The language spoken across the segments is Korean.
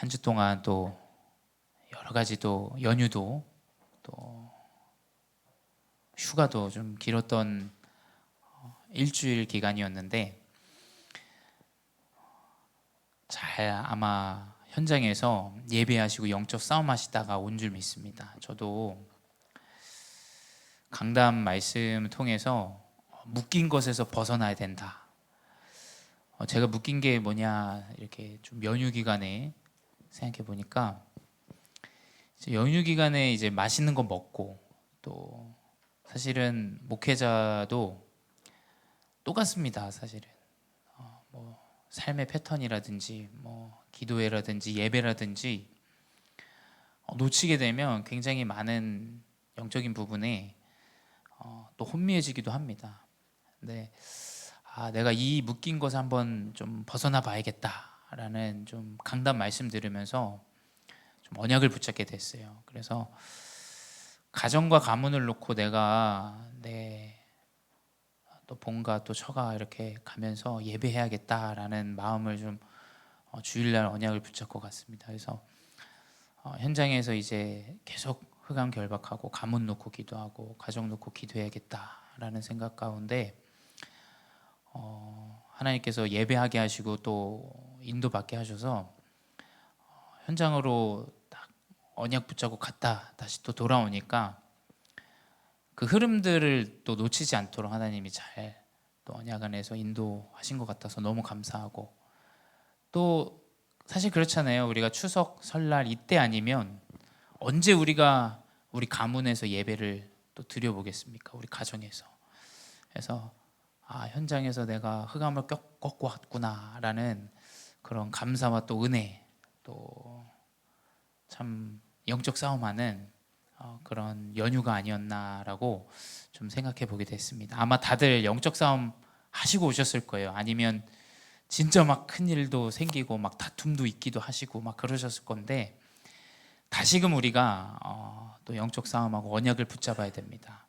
한 주 동안 또 여러 가지 또 연휴도 또 휴가도 좀 길었던 어, 일주일 기간이었는데 잘 아마 현장에서 예배하시고 영적 싸움하시다가 온 줄 믿습니다. 저도 강단 말씀 통해서 묶인 것에서 벗어나야 된다. 어, 제가 묶인 게 뭐냐 이렇게 좀 연휴 기간에 생각해 보니까 연휴 기간에 이제 맛있는 거 먹고 또 사실은 목회자도 똑같습니다. 사실은 어, 뭐 삶의 패턴이라든지 뭐 기도회라든지 예배라든지 어, 놓치게 되면 굉장히 많은 영적인 부분에 어, 또 혼미해지기도 합니다. 근데 아, 내가 이 묶인 것을 한번 좀 벗어나 봐야겠다 라는 좀 강단 말씀 들으면서 좀 언약을 붙잡게 됐어요. 그래서 가정과 가문을 놓고 내가 내 또 본가 또 처가 이렇게 가면서 예배해야겠다라는 마음을 좀 어, 주일날 언약을 붙잡고 갔습니다. 그래서 어, 현장에서 이제 계속 흑암 결박하고 가문 놓고 기도하고 가정 놓고 기도해야겠다라는 생각 가운데 어, 하나님께서 예배하게 하시고 또 인도받게 하셔서 어, 현장으로 딱 언약 붙잡고 갔다 다시 또 돌아오니까 그 흐름들을 또 놓치지 않도록 하나님이 잘 또 언약 안에서 인도하신 것 같아서 너무 감사하고 또 사실 그렇잖아요. 우리가 추석 설날 이때 아니면 언제 우리가 우리 가문에서 예배를 또 드려보겠습니까? 우리 가정에서. 그래서 아 현장에서 내가 흑암을 꺾- 꺾고 왔구나라는 그런 감사와 또 은혜 또 참 영적 싸움하는 어, 그런 연휴가 아니었나라고 좀 생각해 보게 됐습니다. 아마 다들 영적 싸움 하시고 오셨을 거예요. 아니면 진짜 막 큰 일도 생기고 막 다툼도 있기도 하시고 막 그러셨을 건데 다시금 우리가 어, 또 영적 싸움하고 언약을 붙잡아야 됩니다.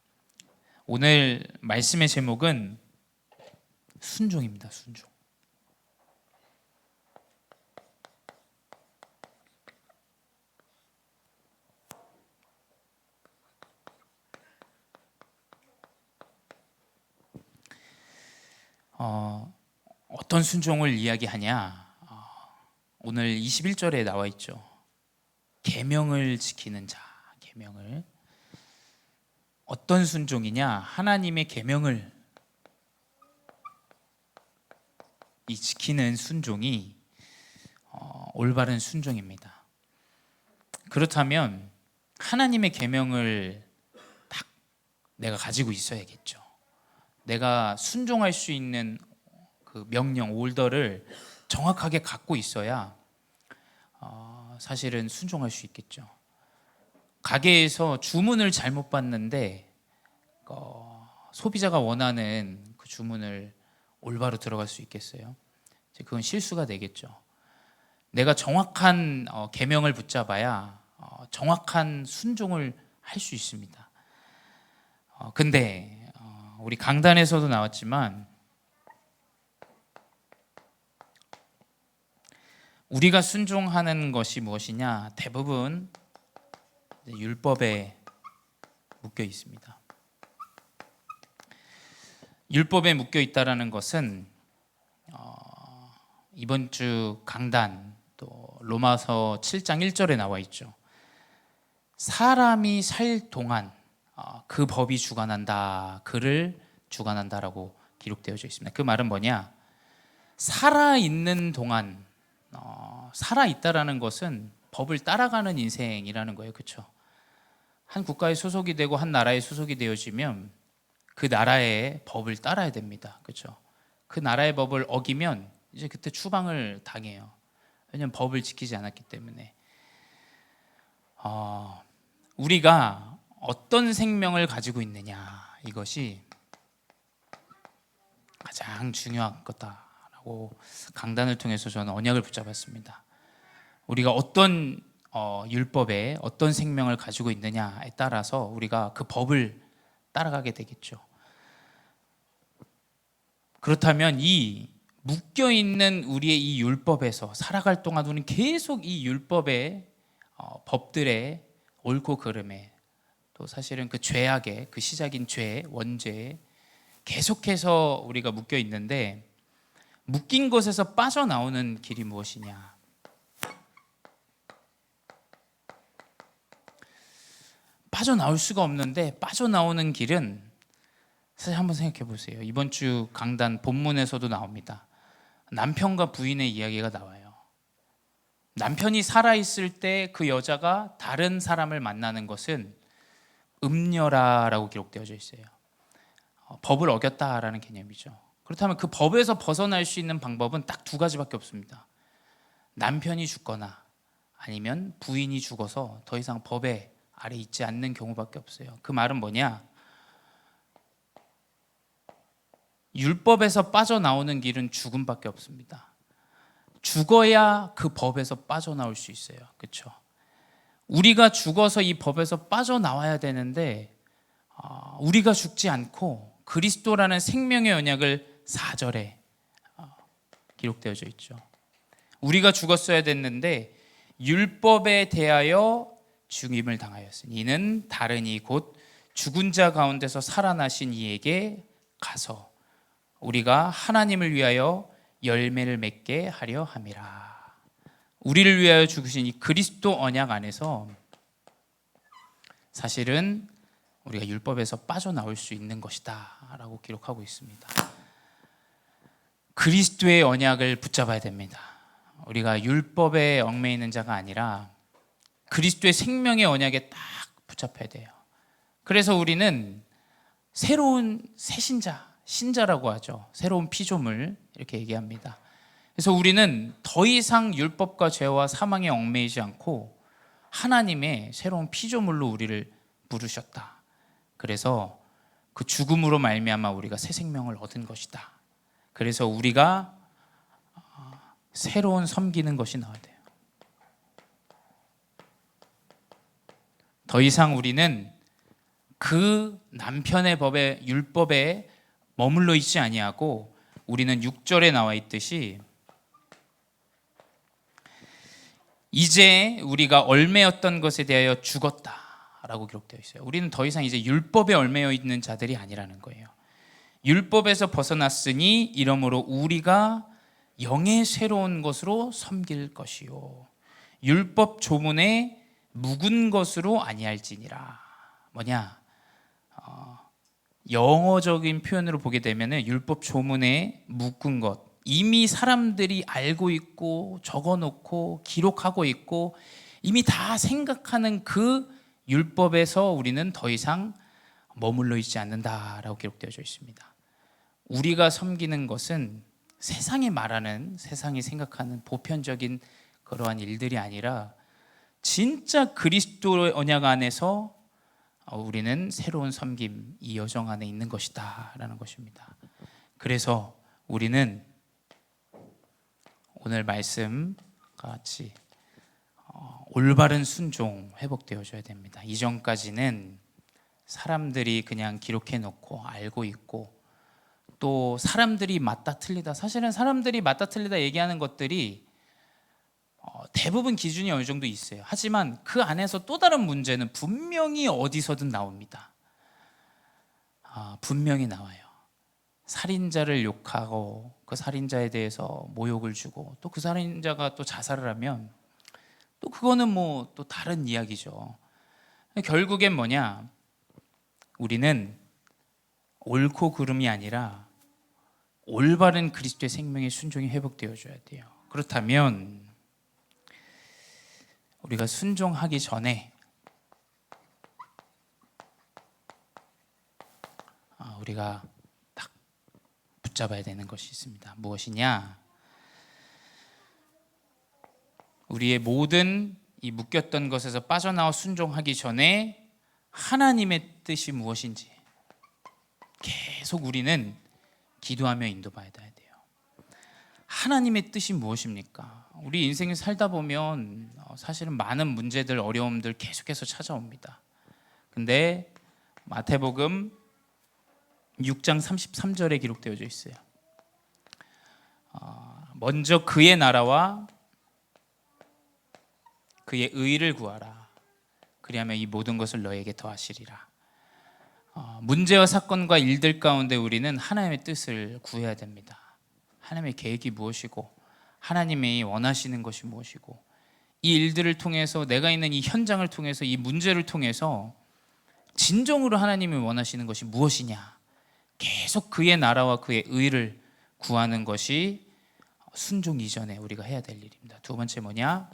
오늘 말씀의 제목은 순종입니다. 순종. 어, 어떤 순종을 이야기하냐? 어, 오늘 21절에 나와 있죠. 계명을 지키는 자, 계명을 어떤 순종이냐? 하나님의 계명을 이 지키는 순종이 어, 올바른 순종입니다. 그렇다면 하나님의 계명을 딱 내가 가지고 있어야겠죠. 내가 순종할 수 있는 그 명령 올더를 정확하게 갖고 있어야 어, 사실은 순종할 수 있겠죠. 가게에서 주문을 잘못 받는데 어, 소비자가 원하는 그 주문을 올바로 들어갈 수 있겠어요? 그건 실수가 되겠죠. 내가 정확한 어, 계명을 붙잡아야 어, 정확한 순종을 할 수 있습니다. 어, 근데 어, 우리 강단에서도 나왔지만 우리가 순종하는 것이 무엇이냐? 대부분 율법에 묶여 있습니다. 율법에 묶여 있다라는 것은 어, 이번 주 강단 또 로마서 7장 1절에 나와 있죠. 사람이 살 동안 어, 그 법이 주관한다. 그를 주관한다라고 기록되어져 있습니다. 그 말은 뭐냐? 살아 있는 동안 어, 살아 있다라는 것은 법을 따라가는 인생이라는 거예요. 그렇죠? 한 국가에 소속이 되고 한 나라에 소속이 되어지면 그 나라의 법을 따라야 됩니다. 그렇죠? 그 나라의 법을 어기면 이제 그때 추방을 당해요. 왜냐하면 법을 지키지 않았기 때문에. 어, 우리가 어떤 생명을 가지고 있느냐 이것이 가장 중요한 거다라고 강단을 통해서 저는 언약을 붙잡았습니다. 우리가 어떤 어, 율법에 어떤 생명을 가지고 있느냐에 따라서 우리가 그 법을 따라가게 되겠죠. 그렇다면 이 묶여 있는 우리의 이 율법에서 살아갈 동안 우리는 계속 이 율법의 어, 법들의 옳고 그름에 또 사실은 그 죄악의 그 시작인 죄 원죄에 계속해서 우리가 묶여 있는데 묶인 것에서 빠져나오는 길이 무엇이냐? 빠져나올 수가 없는데 빠져나오는 길은 사실 한번 생각해 보세요. 이번 주 강단 본문에서도 나옵니다. 남편과 부인의 이야기가 나와요. 남편이 살아 있을 때 그 여자가 다른 사람을 만나는 것은 음녀라라고 기록되어져 있어요. 어, 법을 어겼다라는 개념이죠. 그렇다면 그 법에서 벗어날 수 있는 방법은 딱 두 가지밖에 없습니다. 남편이 죽거나 아니면 부인이 죽어서 더 이상 법에 아래 있지 않는 경우밖에 없어요. 그 말은 뭐냐? 율법에서 빠져나오는 길은 죽음밖에 없습니다. 죽어야 그 법에서 빠져나올 수 있어요. 그렇죠? 우리가 죽어서 이 법에서 빠져나와야 되는데 어, 우리가 죽지 않고 그리스도라는 생명의 언약을 4절에 어, 기록되어져 있죠. 우리가 죽었어야 됐는데 율법에 대하여 죽임을 당하였으니 이는 다른 이 곧 죽은 자 가운데서 살아나신 이에게 가서 우리가 하나님을 위하여 열매를 맺게 하려 함이라. 우리를 위하여 죽으신 이 그리스도 언약 안에서 사실은 우리가 율법에서 빠져나올 수 있는 것이다라고 기록하고 있습니다. 그리스도의 언약을 붙잡아야 됩니다. 우리가 율법에 얽매이는 자가 아니라 그리스도의 생명의 언약에 딱 붙잡혀야 돼요. 그래서 우리는 새로운 새 신자, 신자라고 하죠. 새로운 피조물 이렇게 얘기합니다. 그래서 우리는 더 이상 율법과 죄와 사망에 얽매이지 않고 하나님의 새로운 피조물로 우리를 부르셨다. 그래서 그 죽음으로 말미암아 우리가 새 생명을 얻은 것이다. 그래서 우리가 어, 새로운 섬기는 것이 나와야 돼요. 더 이상 우리는 그 남편의 법에 율법에 머물러 있지 아니하고 우리는 6절에 나와 있듯이 이제 우리가 얼매였던 것에 대하여 죽었다라고 기록되어 있어요. 우리는 더 이상 이제 율법에 얼매여 있는 자들이 아니라는 거예요. 율법에서 벗어났으니 이러므로 우리가 영의 새로운 것으로 섬길 것이요 율법 조문에 묵은 것으로 아니할지니라. 뭐냐? 어, 영어적인 표현으로 보게 되면은 율법 조문에 묶은 것 이미 사람들이 알고 있고 적어놓고 기록하고 있고 이미 다 생각하는 그 율법에서 우리는 더 이상 머물러 있지 않는다라고 기록되어져 있습니다. 우리가 섬기는 것은 세상이 말하는 세상이 생각하는 보편적인 그러한 일들이 아니라 진짜 그리스도의 언약 안에서 우리는 새로운 섬김 이 여정 안에 있는 것이다라는 것입니다. 그래서 우리는 오늘 말씀 같이 어, 올바른 순종 회복되어져야 됩니다. 이전까지는 사람들이 그냥 기록해 놓고 알고 있고 또 사람들이 맞다 틀리다 사실은 사람들이 맞다 틀리다 얘기하는 것들이 어, 대부분 기준이 어느 정도 있어요. 하지만 그 안에서 또 다른 문제는 분명히 어디서든 나옵니다. 아, 분명히 나와요. 살인자를 욕하고 그 살인자에 대해서 모욕을 주고 또 그 살인자가 또 자살을 하면 또 그거는 뭐 또 다른 이야기죠. 결국엔 뭐냐? 우리는 옳고 그름이 아니라 올바른 그리스도의 생명의 순종이 회복되어 줘야 돼요. 그렇다면 우리가 순종하기 전에 아, 우리가 붙잡아야 되는 것이 있습니다. 무엇이냐? 우리의 모든 이 묶였던 것에서 빠져나와 순종하기 전에 하나님의 뜻이 무엇인지 계속 우리는 기도하며 인도받아야 돼요. 하나님의 뜻이 무엇입니까? 우리 인생을 살다 보면 어, 사실은 많은 문제들, 어려움들 계속해서 찾아옵니다. 근데 마태복음 6장 33절에 기록되어져 있어요. 어, 먼저 그의 나라와 그의 의를 구하라. 그리하면 이 모든 것을 너에게 더하시리라. 어, 문제와 사건과 일들 가운데 우리는 하나님의 뜻을 구해야 됩니다. 하나님의 계획이 무엇이고 하나님이 원하시는 것이 무엇이고 이 일들을 통해서 내가 있는 이 현장을 통해서 이 문제를 통해서 진정으로 하나님이 원하시는 것이 무엇이냐 계속 그의 나라와 그의 의를 구하는 것이 순종 이전에 우리가 해야 될 일입니다. 두 번째 뭐냐?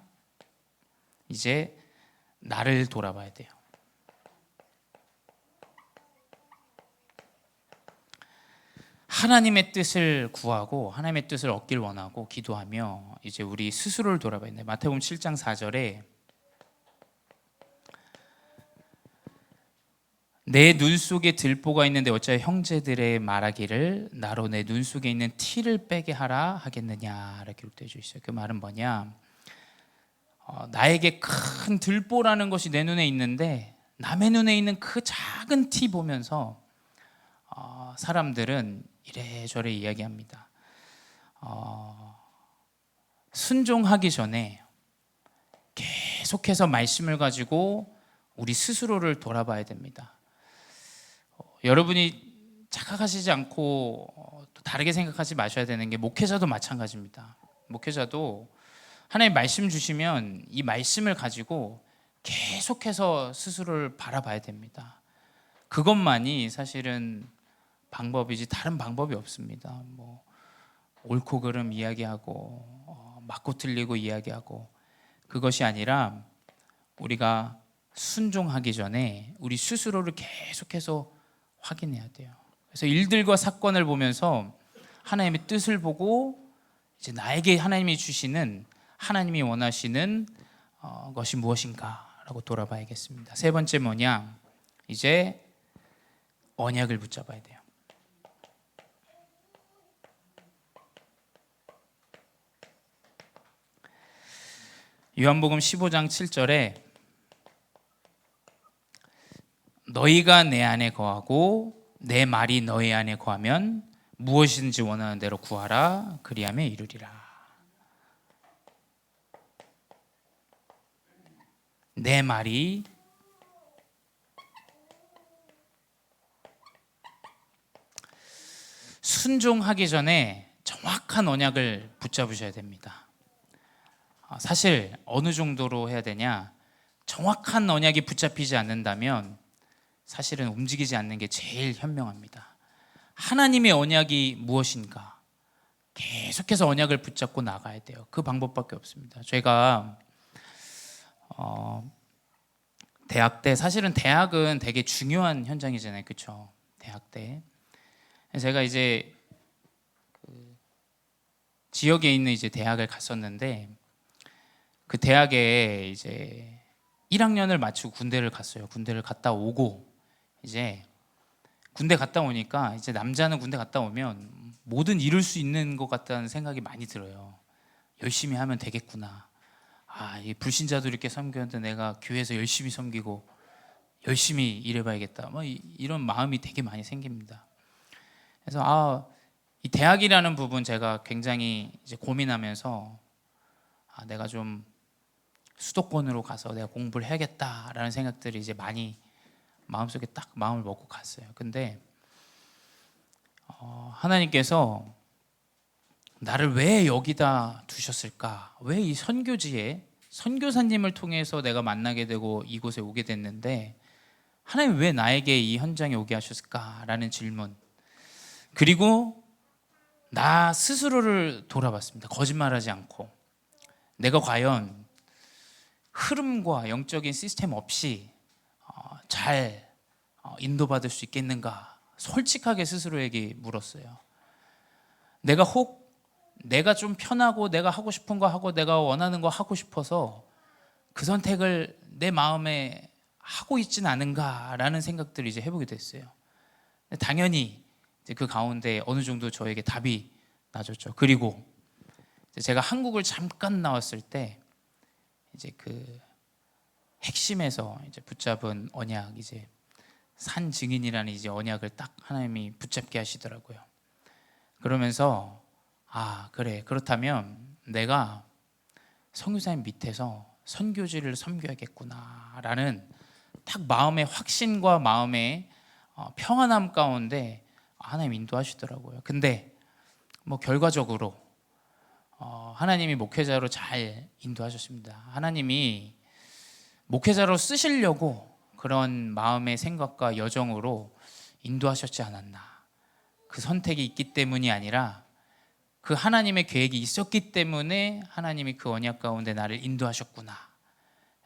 이제 나를 돌아봐야 돼요. 하나님의 뜻을 구하고 하나님의 뜻을 얻길 원하고 기도하며 이제 우리 스스로를 돌아봐야 돼. 마태복음 7장 4절에 내 눈 속에 들보가 있는데 어찌하여 형제들의 말하기를 나로 내 눈 속에 있는 티를 빼게 하라 하겠느냐라고 기록되어 있어요. 그 말은 뭐냐? 어, 나에게 큰 들보라는 것이 내 눈에 있는데 남의 눈에 있는 그 작은 티 보면서 어, 사람들은 이래저래 이야기합니다. 어, 순종하기 전에 계속해서 말씀을 가지고 우리 스스로를 돌아봐야 됩니다. 어, 여러분이 착각하시지 않고 어, 또 다르게 생각하지 마셔야 되는 게 목회자도 마찬가지입니다. 목회자도 하나님 말씀 주시면 이 말씀을 가지고 계속해서 스스로를 바라봐야 됩니다. 그것만이 사실은 방법이지 다른 방법이 없습니다. 뭐 옳고 그름 이야기하고 어, 맞고 틀리고 이야기하고 그것이 아니라 우리가 순종하기 전에 우리 스스로를 계속해서 확인해야 돼요. 그래서 일들과 사건을 보면서 하나님의 뜻을 보고 이제 나에게 하나님이 주시는 하나님이 원하시는 어, 것이 무엇인가라고 돌아봐야겠습니다. 세 번째 뭐냐? 이제 언약을 붙잡아야 돼요. 요한복음 15장 7절에 너희가 내 안에 거하고 내 말이 너희 안에 거하면 무엇이든지 원하는 대로 구하라 그리하면 이루리라. 내 말이 순종하기 전에 정확한 언약을 붙잡으셔야 됩니다. 아, 사실 어느 정도로 해야 되냐? 정확한 언약이 붙잡히지 않는다면 사실은 움직이지 않는 게 제일 현명합니다. 하나님의 언약이 무엇인가? 계속해서 언약을 붙잡고 나가야 돼요. 그 방법밖에 없습니다. 제가 어, 대학 때 사실은 대학은 되게 중요한 현장이잖아요, 그렇죠? 대학 때 제가 이제 그 지역에 있는 이제 대학을 갔었는데 그 대학에 이제 1학년을 마치고 군대를 갔어요. 군대를 갔다 오고 이제 군대 갔다 오니까 이제 남자는 군대 갔다 오면 뭐든 이룰 수 있는 것 같다는 생각이 많이 들어요. 열심히 하면 되겠구나. 아, 이 불신자도 이렇게 섬겼는데 내가 교회에서 열심히 섬기고 열심히 일해봐야겠다. 뭐 이, 이런 마음이 되게 많이 생깁니다. 그래서 아, 이 대학이라는 부분 제가 굉장히 이제 고민하면서 아, 내가 좀 수도권으로 가서 내가 공부를 해야겠다라는 생각들이 이제 많이 마음속에 딱 마음을 먹고 갔어요. 근데 어, 하나님께서 나를 왜 여기다 두셨을까? 왜 이 선교지에 선교사님을 통해서 내가 만나게 되고 이곳에 오게 됐는데 하나님 왜 나에게 이 현장에 오게 하셨을까라는 질문. 그리고 나 스스로를 돌아봤습니다. 거짓말하지 않고 내가 과연 흐름과 영적인 시스템 없이 어, 잘 어, 인도받을 수 있겠는가? 솔직하게 스스로에게 물었어요. 내가 혹 내가 좀 편하고 내가 하고 싶은 거 하고 내가 원하는 거 하고 싶어서 그 선택을 내 마음에 하고 있진 않은가라는 생각들을 이제 해보게 됐어요. 당연히 그 가운데 어느 정도 저에게 답이 나줬죠. 그리고 제가 한국을 잠깐 나왔을 때 이제 그 핵심에서 이제 붙잡은 언약 이제 산 증인이라는 이제 언약을 딱 하나님이 붙잡게 하시더라고요. 그러면서 아 그래 그렇다면 내가 선교사님 밑에서 선교지를 섬겨야겠구나라는 딱 마음의 확신과 마음의 어, 평안함 가운데 하나님 인도하시더라고요. 근데 뭐 결과적으로 어, 하나님이 목회자로 잘 인도하셨습니다. 하나님이 목회자로 쓰시려고 그런 마음의 생각과 여정으로 인도하셨지 않았나. 그 선택이 있기 때문이 아니라 그 하나님의 계획이 있었기 때문에 하나님이 그 언약 가운데 나를 인도하셨구나.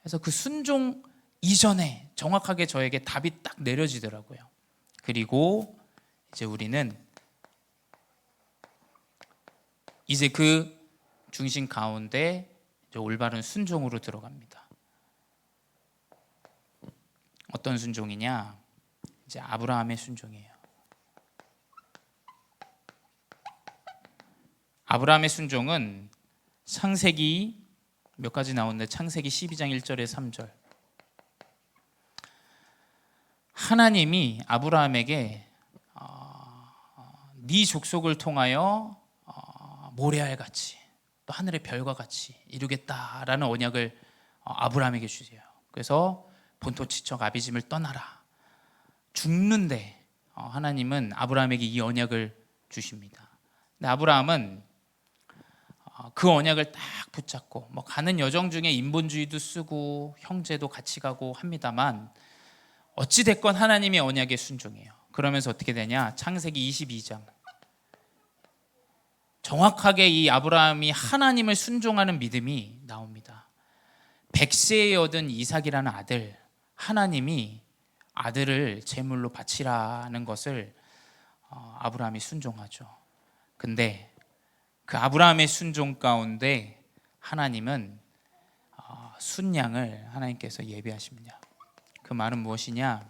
그래서 그 순종 이전에 정확하게 저에게 답이 딱 내려지더라고요. 그리고 이제 우리는 이제 그 중심 가운데 올바른 순종으로 들어갑니다. 어떤 순종이냐? 이제 아브라함의 순종이에요. 아브라함의 순종은 창세기 몇 가지 나오는데 창세기 12장 1절에 3절. 하나님이 아브라함에게 어, 네 족속을 통하여 어, 모래알 같이 또 하늘의 별과 같이 이루겠다라는 언약을 어, 아브라함에게 주세요. 그래서 본토 지척 아비짐을 떠나라. 죽는데 어, 하나님은 아브라함에게 이 언약을 주십니다. 근데 아브라함은 어, 그 언약을 딱 붙잡고 뭐 가는 여정 중에 인본주의도 쓰고 형제도 같이 가고 합니다만 어찌 됐건 하나님의 언약에 순종해요. 그러면서 어떻게 되냐? 창세기 22장. 정확하게 이 아브라함이 하나님을 순종하는 믿음이 나옵니다. 백세에 얻은 이삭이라는 아들 하나님이 아들을 제물로 바치라는 것을 어, 아브라함이 순종하죠. 근데 그 아브라함의 순종 가운데 하나님은 어, 순양을 하나님께서 예비하십니다. 그 말은 무엇이냐?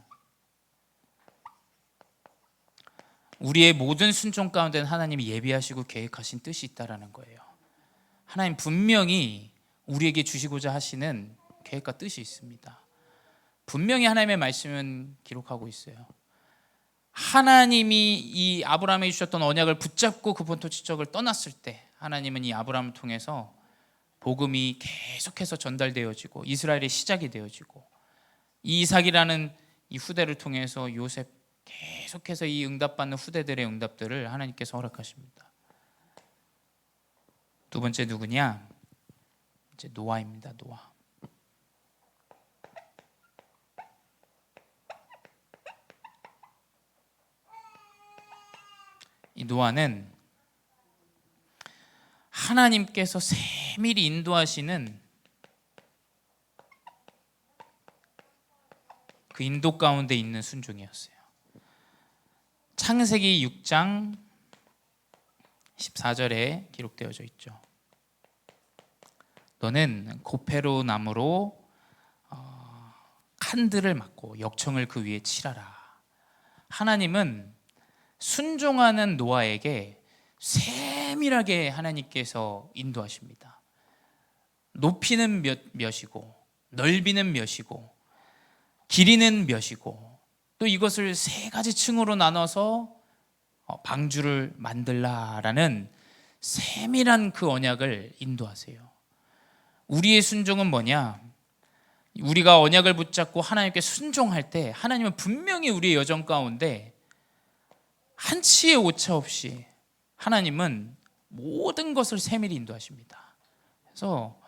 우리의 모든 순종 가운데는 하나님이 예비하시고 계획하신 뜻이 있다라는 거예요. 하나님 분명히 우리에게 주시고자 하시는 계획과 뜻이 있습니다. 분명히 하나님의 말씀은 기록하고 있어요. 하나님이 이 아브라함에 주셨던 언약을 붙잡고 그 본토 지적을 떠났을 때 하나님은 이 아브라함을 통해서 복음이 계속해서 전달되어지고 이스라엘의 시작이 되어지고 이삭이라는 이 후대를 통해서 요셉 계속해서 이 응답받는 후대들의 응답들을 하나님께서 허락하십니다. 두 번째 누구냐? 이제 노아입니다. 노아. 이 노아는 하나님께서 세밀히 인도하시는 그 인도 가운데 있는 순종이었어요. 창세기 6장 14절에 기록되어져 있죠. 너는 고페로 나무로 어, 칸들을 막고 역청을 그 위에 칠하라. 하나님은 순종하는 노아에게 세밀하게 하나님께서 인도하십니다. 높이는 몇, 몇이고 넓이는 몇이고 길이는 몇이고 또 이것을 세 가지 층으로 나눠서 어, 방주를 만들라라는 세밀한 그 언약을 인도하세요. 우리의 순종은 뭐냐? 우리가 언약을 붙잡고 하나님께 순종할 때 하나님은 분명히 우리의 여정 가운데 한치의 오차 없이 하나님은 모든 것을 세밀히 인도하십니다. 그래서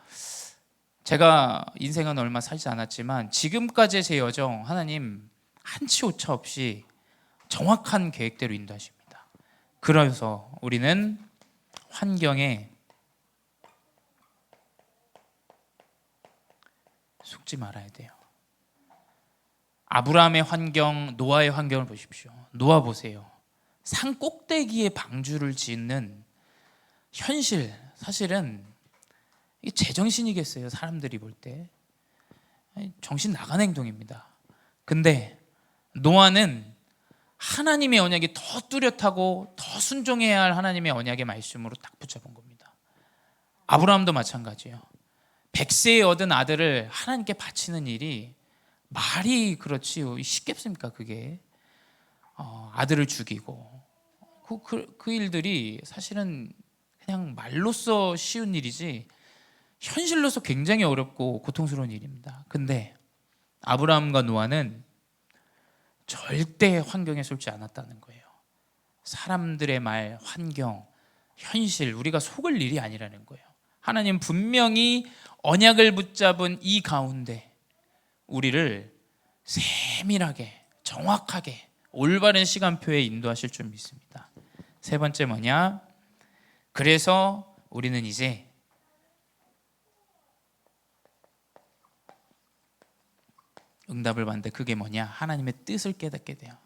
제가 인생은 얼마 살지 않았지만 지금까지의 제 여정 하나님 한치 오차 없이 정확한 계획대로 인도하십니다. 그래서 우리는 환경에 속지 말아야 돼요. 아브라함의 환경, 노아의 환경을 보십시오. 노아 보세요. 산 꼭대기에 방주를 짓는 현실 사실은 이게 제정신이겠어요. 사람들이 볼 때. 정신 나간 행동입니다. 근데 노아는 하나님의 언약이 더 뚜렷하고 더 순종해야 할 하나님의 언약의 말씀으로 딱 붙잡은 겁니다. 아브라함도 마찬가지예요. 백세에 얻은 아들을 하나님께 바치는 일이 말이 그렇지요. 쉽겠습니까 그게? 어, 아들을 죽이고 그, 그, 그 일들이 사실은 그냥 말로써 쉬운 일이지 현실로서 굉장히 어렵고 고통스러운 일입니다. 근데 아브라함과 노아는 절대 환경에 쏠지 않았다는 거예요. 사람들의 말, 환경, 현실, 우리가 속을 일이 아니라는 거예요. 하나님 분명히 언약을 붙잡은 이 가운데 우리를 세밀하게, 정확하게, 올바른 시간표에 인도하실 줄 믿습니다. 세 번째 뭐냐? 그래서 우리는 이제 응답을 받는데 그게 뭐냐? 하나님의 뜻을 깨닫게 돼요.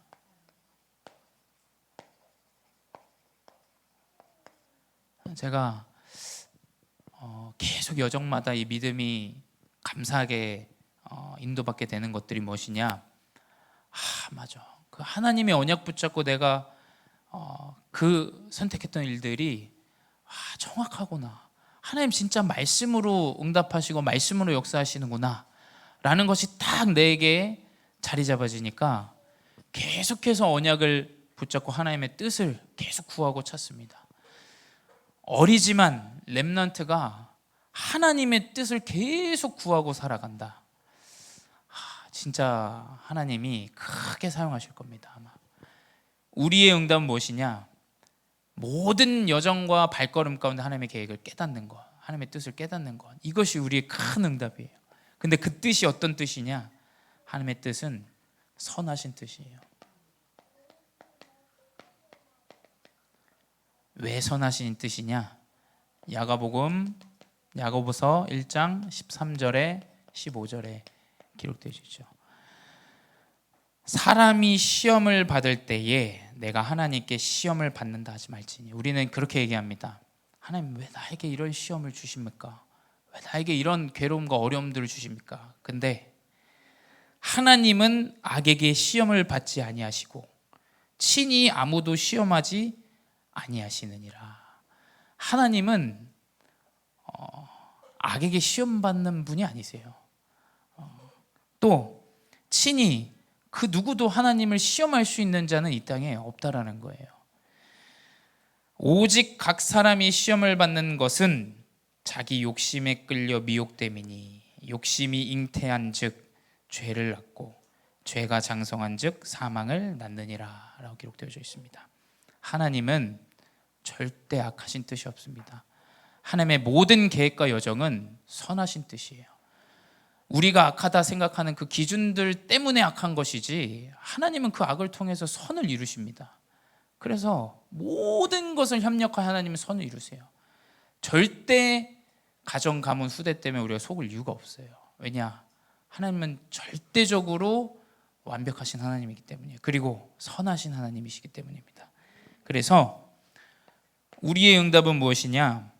제가 어, 계속 여정마다 이 믿음이 감사하게 어, 인도받게 되는 것들이 무엇이냐? 아 맞아. 그 하나님의 언약 붙잡고 내가 어, 그 선택했던 일들이 아, 정확하구나. 하나님 진짜 말씀으로 응답하시고 말씀으로 역사하시는구나. 라는 것이 딱 내게 자리 잡아지니까 계속해서 언약을 붙잡고 하나님의 뜻을 계속 구하고 찾습니다. 어리지만 렘넌트가 하나님의 뜻을 계속 구하고 살아간다. 하, 진짜 하나님이 크게 사용하실 겁니다. 아마 우리의 응답은 무엇이냐? 모든 여정과 발걸음 가운데 하나님의 계획을 깨닫는 것, 하나님의 뜻을 깨닫는 것. 이것이 우리의 큰 응답이에요. 근데 그 뜻이 어떤 뜻이냐? 하나님의 뜻은 선하신 뜻이에요. 왜 선하신 뜻이냐? 야가복음 야고보서 1장 13절에 15절에 기록되어 있죠. 사람이 시험을 받을 때에 내가 하나님께 시험을 받는다 하지 말지니 우리는 그렇게 얘기합니다. 하나님 왜 나에게 이런 시험을 주십니까? 왜 나에게 이런 괴로움과 어려움들을 주십니까? 근데 하나님은 악에게 시험을 받지 아니하시고 친히 아무도 시험하지 아니하시느니라. 하나님은 어, 악에게 시험 받는 분이 아니세요. 어, 또 친히 그 누구도 하나님을 시험할 수 있는 자는 이 땅에 없다라는 거예요. 오직 각 사람이 시험을 받는 것은 자기 욕심에 끌려 미혹됨이니 욕심이 잉태한즉 죄를 낳고 죄가 장성한즉 사망을 낳느니라라고 기록되어 있습니다. 하나님은 절대 악하신 뜻이 없습니다. 하나님의 모든 계획과 여정은 선하신 뜻이에요. 우리가 악하다 생각하는 그 기준들 때문에 악한 것이지 하나님은 그 악을 통해서 선을 이루십니다. 그래서 모든 것을 협력하 하나님은 선을 이루세요. 절대 가정 가문 후대 때문에 우리가 속을 이유가 없어요. 왜냐? 하나님은 절대적으로 완벽하신 하나님이기 때문이에요. 그리고 선하신 하나님이시기 때문입니다. 그래서 우리의 응답은 무엇이냐?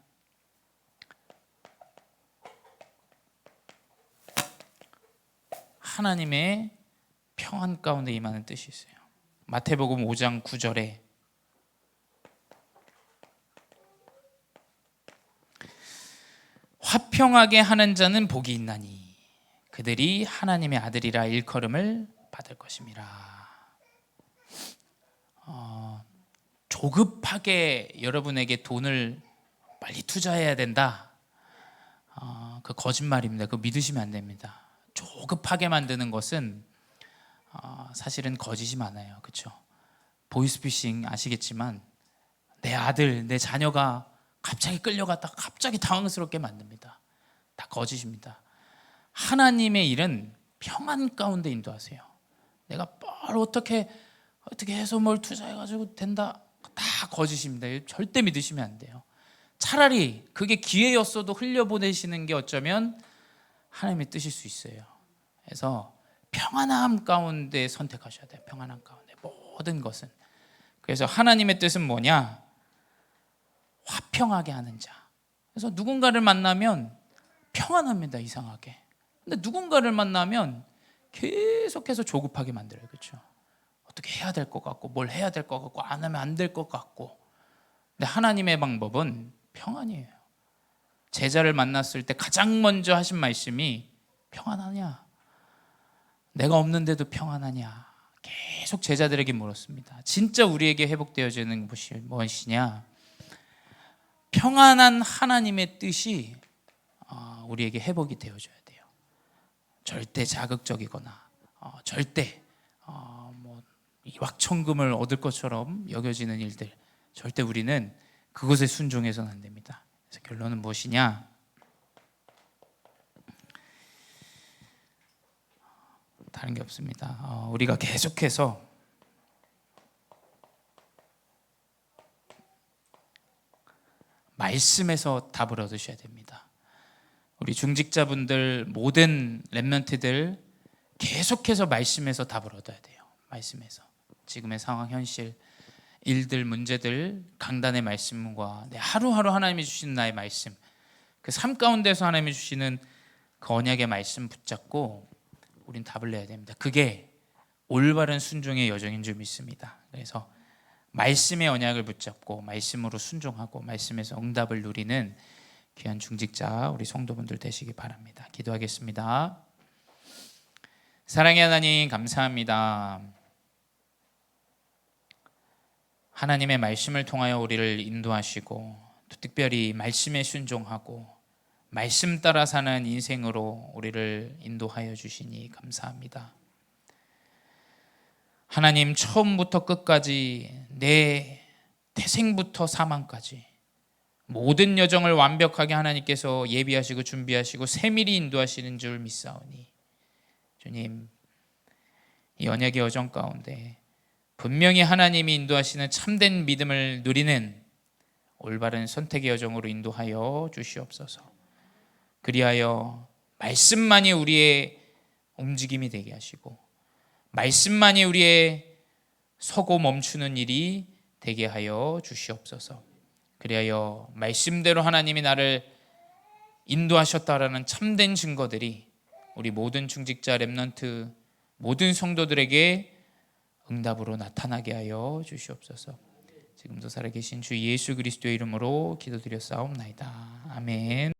하나님의 평안 가운데 임하는 뜻이 있어요. 마태복음 5장 9절에 화평하게 하는 자는 복이 있나니 그들이 하나님의 아들이라 일컬음을 받을 것임이라. 어, 조급하게 여러분에게 돈을 빨리 투자해야 된다. 어, 그 거짓말입니다. 그 믿으시면 안 됩니다. 조급하게 만드는 것은 어, 사실은 거짓이 많아요. 그렇죠? 보이스피싱 아시겠지만 내 아들, 내 자녀가 갑자기 끌려갔다 갑자기 당황스럽게 만듭니다. 다 거짓입니다. 하나님의 일은 평안 가운데 인도하세요. 내가 뭘 어떻게 어떻게 해서 뭘 투자해 가지고 된다 다 거짓입니다. 절대 믿으시면 안 돼요. 차라리 그게 기회였어도 흘려보내시는 게 어쩌면 하나님의 뜻일 수 있어요. 그래서 평안함 가운데 선택하셔야 돼요. 평안함 가운데 모든 것은. 그래서 하나님의 뜻은 뭐냐? 화평하게 하는 자. 그래서 누군가를 만나면 평안합니다. 이상하게. 근데 누군가를 만나면 계속해서 조급하게 만들어요. 그렇죠? 어떻게 해야 될 것 같고 뭘 해야 될 것 같고 안 하면 안 될 것 같고. 근데 하나님의 방법은 평안이에요. 제자를 만났을 때 가장 먼저 하신 말씀이 평안하냐? 내가 없는데도 평안하냐? 계속 제자들에게 물었습니다. 진짜 우리에게 회복되어지는 것이 무엇이냐? 평안한 하나님의 뜻이 어, 우리에게 회복이 되어줘야 돼요. 절대 자극적이거나 어, 절대 어, 뭐 이왁천금을 얻을 것처럼 여겨지는 일들 절대 우리는 그것에 순종해서는 안 됩니다. 그래서 결론은 무엇이냐? 다른 게 없습니다. 어, 우리가 계속해서 말씀에서 답을 얻으셔야 됩니다. 우리 중직자분들 모든 렘넌트들 계속해서 말씀에서 답을 얻어야 돼요. 말씀에서 지금의 상황 현실 일들 문제들 강단의 말씀과 내 하루하루 하나님이 주시는 나의 말씀 그 삶 가운데서 하나님이 주시는 그 언약의 말씀 붙잡고 우린 답을 내야 됩니다. 그게 올바른 순종의 여정인 줄 믿습니다. 그래서 말씀의 언약을 붙잡고 말씀으로 순종하고 말씀에서 응답을 누리는 귀한 중직자 우리 성도분들 되시기 바랍니다. 기도하겠습니다. 사랑의 하나님 감사합니다. 하나님의 말씀을 통하여 우리를 인도하시고 또 특별히 말씀에 순종하고 말씀 따라 사는 인생으로 우리를 인도하여 주시니 감사합니다. 하나님 처음부터 끝까지 내 태생부터 사망까지 모든 여정을 완벽하게 하나님께서 예비하시고 준비하시고 세밀히 인도하시는 줄 믿사오니 주님 이 언약의 여정 가운데 분명히 하나님이 인도하시는 참된 믿음을 누리는 올바른 선택의 여정으로 인도하여 주시옵소서. 그리하여 말씀만이 우리의 움직임이 되게 하시고 말씀만이 우리의 서고 멈추는 일이 되게 하여 주시옵소서. 그리하여 말씀대로 하나님이 나를 인도하셨다라는 참된 증거들이 우리 모든 중직자 렘넌트 모든 성도들에게 응답으로 나타나게 하여 주시옵소서. 지금도 살아계신 주 예수 그리스도의 이름으로 기도드렸사옵나이다. 아멘.